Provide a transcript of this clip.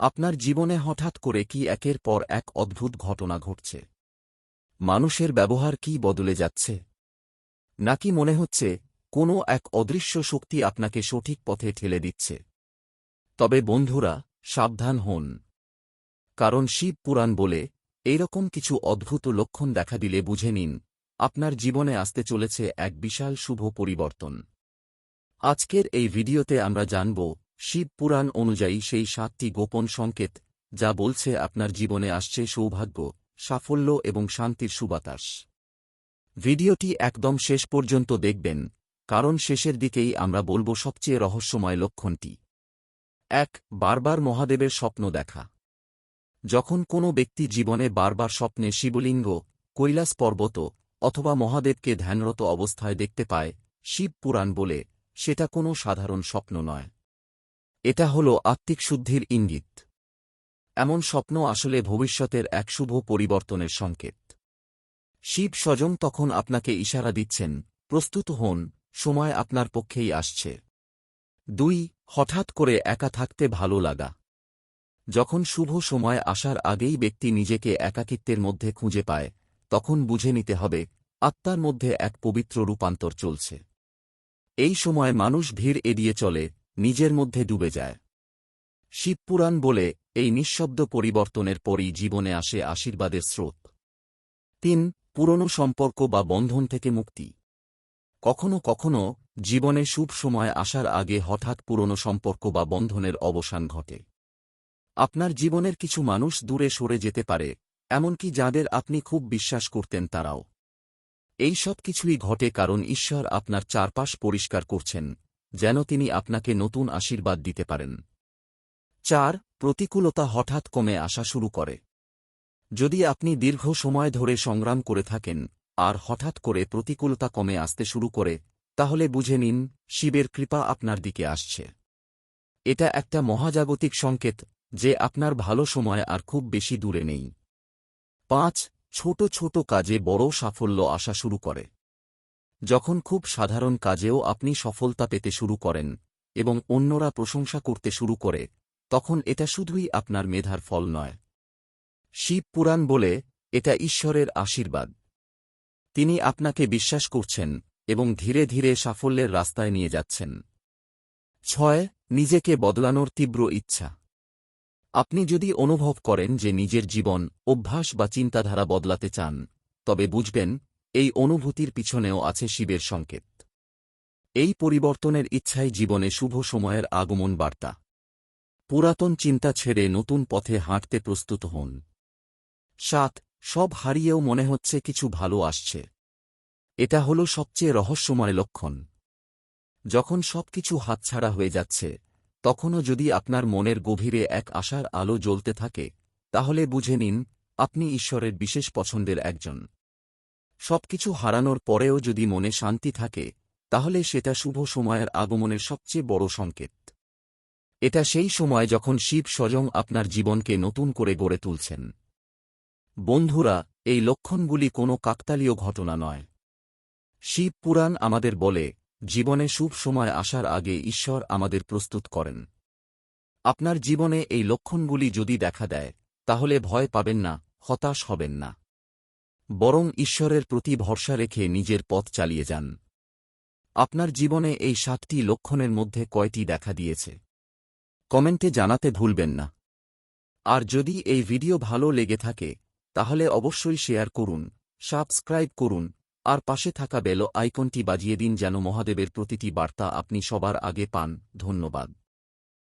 আপনার জীবনে হঠাৎ করে কি একের পর এক অদ্ভুত ঘটনা ঘটছে? মানুষের ব্যবহার কি বদলে যাচ্ছে? নাকি মনে হচ্ছে, কোনো এক অদৃশ্য শক্তি আপনাকে সঠিক পথে ঠেলে দিচ্ছে? তবে বন্ধুরা, সাবধান হন। কারণ শিব পুরাণ বলে, এইরকম কিছু অদ্ভুত লক্ষণ দেখা দিলে বুঝে নিন, আপনার জীবনে আসতে চলেছে এক বিশাল শুভ পরিবর্তন। আজকের এই ভিডিওতে আমরা জানব শিব পুরাণ অনুযায়ী সেই সাতটি গোপন সংকেত, যা বলছে আপনার জীবনে আসছে সৌভাগ্য, সাফল্য এবং শান্তির সুবাতাস। ভিডিওটি একদম শেষ পর্যন্ত দেখবেন, কারণ শেষের দিকেই আমরা বলব সবচেয়ে রহস্যময় লক্ষণটি। এক, বারবার মহাদেবের স্বপ্ন দেখা। যখন কোনো ব্যক্তি জীবনে বারবার স্বপ্নে শিবলিঙ্গ, কৈলাস পর্বত অথবা মহাদেবকে ধ্যানরত অবস্থায় দেখতে পায়, শিব পুরাণ বলে, সেটা কোনো সাধারণ স্বপ্ন নয়। এটা হল আত্মিক শুদ্ধির ইঙ্গিত। এমন স্বপ্ন আসলে ভবিষ্যতের এক শুভ পরিবর্তনের সংকেত। শিব স্বয়ং তখন আপনাকে ইশারা দিচ্ছেন, প্রস্তুত হন, সময় আপনার পক্ষেই আসছে। দুই, হঠাৎ করে একা থাকতে ভালো লাগা। যখন শুভ সময় আসার আগেই ব্যক্তি নিজেকে একাকিত্বের মধ্যে খুঁজে পায়, তখন বুঝে নিতে হবে, আত্মার মধ্যে এক পবিত্র রূপান্তর চলছে। এই সময় মানুষ ভিড় এড়িয়ে চলে নিজের মধ্যে ডুবে যায়। শিবপুরাণ বলে এই নিঃশব্দ পরিবর্তনের পরই জীবনে আসে আশীর্বাদের স্রোত। তিন, পুরনো সম্পর্ক বা বন্ধন থেকে মুক্তি। কখনো কখনো জীবনে শুভ সময় আসার আগে হঠাৎ পুরনো সম্পর্ক বা বন্ধনের অবসান ঘটে। আপনার জীবনের কিছু মানুষ দূরে সরে যেতে পারে, এমনকি যাদের আপনি খুব বিশ্বাস করতেন তারাও। এই সব কিছুই ঘটে কারণ ঈশ্বর আপনার চারপাশ পরিষ্কার করছেন যেন তিনি আপনাকে নতুন আশীর্বাদ দিতে পারেন। চার, প্রতিকূলতা হঠাৎ কমে আসা শুরু করে। যদি আপনি দীর্ঘ সময় ধরে সংগ্রাম করে থাকেন, আর হঠাৎ করে প্রতিকূলতা কমে আসতে শুরু করে, তাহলে বুঝে নিন, শিবের কৃপা আপনার দিকে আসছে। এটা একটা মহাজাগতিক সংকেত, যে আপনার ভালো সময় আর খুব বেশি দূরে নেই। পাঁচ, ছোট ছোট কাজে বড় সাফল্য আসা শুরু করে। যখন খুব সাধারণ কাজেও আপনি সফলতা পেতে শুরু করেন এবং অন্যরা প্রশংসা করতে শুরু করে, তখন এটা শুধুই আপনার মেধার ফল নয়। শিব পুরাণ বলে, এটা ঈশ্বরের আশীর্বাদ। তিনি আপনাকে বিশ্বাস করছেন এবং ধীরে ধীরে সাফল্যের রাস্তায় নিয়ে যাচ্ছেন। ছয়, নিজেকে বদলানোর তীব্র ইচ্ছা। আপনি যদি অনুভব করেন যে নিজের জীবন, অভ্যাস বা চিন্তাধারা বদলাতে চান, তবে বুঝবেন এই অনুভূতির পিছনেও আছে শিবের সংকেত। এই পরিবর্তনের ইচ্ছাই জীবনে শুভ সময়ের আগমন বার্তা। পুরাতন চিন্তা ছেড়ে নতুন পথে হাঁটতে প্রস্তুত হন। সাত, সব হারিয়েও মনে হচ্ছে কিছু ভালো আসছে। এটা হল সবচেয়ে রহস্যময় লক্ষণ। যখন সবকিছু হাতছাড়া হয়ে যাচ্ছে, তখনও যদি আপনার মনের গভীরে এক আশার আলো জ্বলতে থাকে, তাহলে বুঝে নিন, আপনি ঈশ্বরের বিশেষ পছন্দের একজন। সবকিছু হারানোর পরেও যদি মনে শান্তি থাকে, তাহলে সেটা শুভ সময়ের আগমনের সবচেয়ে বড় সংকেত। এটা সেই সময় যখন শিব স্বয়ং আপনার জীবনকে নতুন করে গড়ে তুলছেন। বন্ধুরা, এই লক্ষণগুলি কোনো কাকতালীয় ঘটনা নয়। শিব পুরাণ আমাদের বলে, জীবনে শুভ সময় আসার আগে ঈশ্বর আমাদের প্রস্তুত করেন। আপনার জীবনে এই লক্ষণগুলি যদি দেখা দেয়, তাহলে ভয় পাবেন না, হতাশ হবেন না। বরং ঈশ্বরের প্রতি ভরসা রেখে নিজের পথ চালিয়ে যান। আপনার জীবনে এই সাতটি লক্ষণের মধ্যে কয়টি দেখা দিয়েছে? কমেন্টে জানাতে ভুলবেন না। আর যদি এই ভিডিও ভালো লেগে থাকে, তাহলে অবশ্যই শেয়ার করুন, সাবস্ক্রাইব করুন, আর পাশে থাকা বেল আইকনটি বাজিয়ে দিন যেন মহাদেবের প্রতিটি বার্তা আপনি সবার আগে পান। ধন্যবাদ।